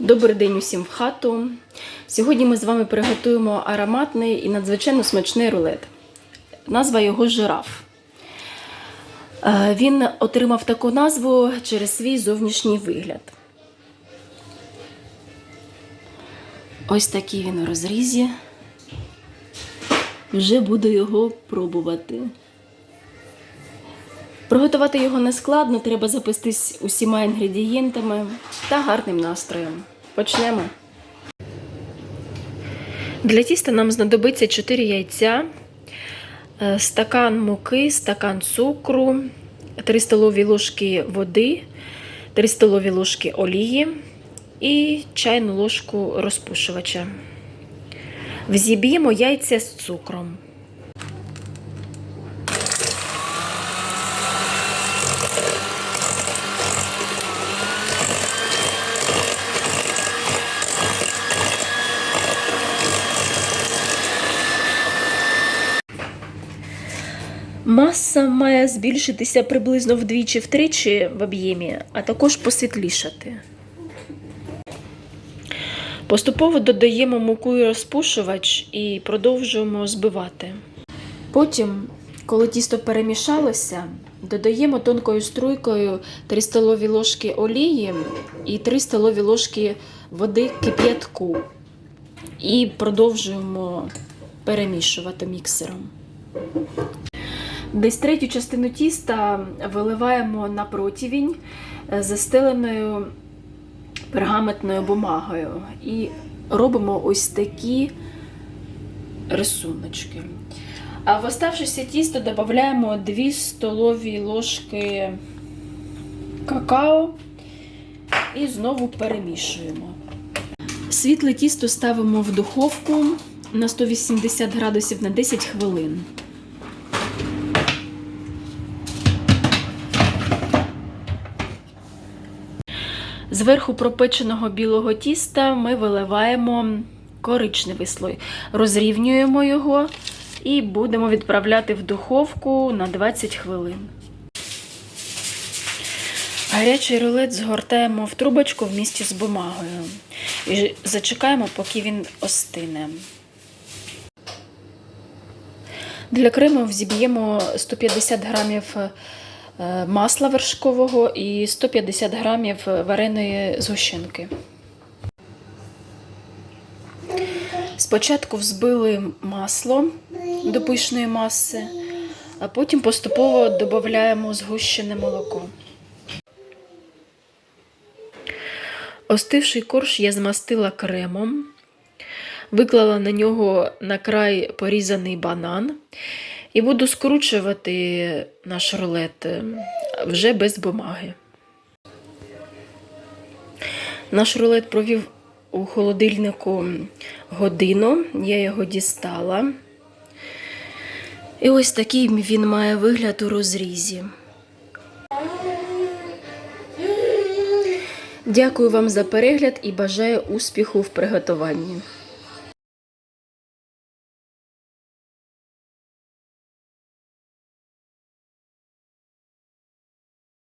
Добрий день усім в хату. Сьогодні ми з вами приготуємо ароматний і надзвичайно смачний рулет. Назва його жираф. Е, Він отримав таку назву через свій зовнішній вигляд. Ось такий він у розрізі. Вже буду його пробувати. Приготувати його не складно, треба запастись усіма інгредієнтами та гарним настроєм. Почнемо. Для тіста нам знадобиться 4 яйця, е, стакан муки, стакан цукру, 3 столові ложки води, 3 столові ложки олії і чайну ложку розпушувача. Взіб'ємо яйця з цукром. Маса має збільшитися приблизно вдвічі-втричі в об'ємі, а також посвітлішати. Поступово додаємо муку і розпушувач і продовжуємо збивати. Потім, коли тісто перемішалося, додаємо тонкою струйкою 3 столові ложки олії і 3 столові ложки води кип'ятку. І продовжуємо перемішувати міксером. Десь третю частину тіста виливаємо на противінь е, застеленою пергаментною бумагою і робимо ось такі рисуночки. А в оставшееся тісто додаємо 2 столові ложки какао і знову перемішуємо. Світле тісто ставимо в духовку на 180 градусів на 10 хвилин. Зверху пропеченого білого тіста ми виливаємо коричневий слой, розрівнюємо його і будемо відправляти в духовку на 20 хвилин. Гарячий рулет згортаємо в трубочку в місті з бумагою і зачекаємо, поки він остине. Для крему взіб'ємо 150 грамів масла вершкового і 150 грамів вареної згущенки. Спочатку взбили масло до пишної маси, а потім поступово додаємо згущене молоко. Остивший корж я змастила кремом, виклала на нього на край порізаний банан і буду скручувати наш рулет е, вже без бумаги. Наш рулет провів у холодильнику годину, я його дістала. І ось такий він має вигляд у розрізі. Дякую вам за перегляд і бажаю успіху в приготуванні.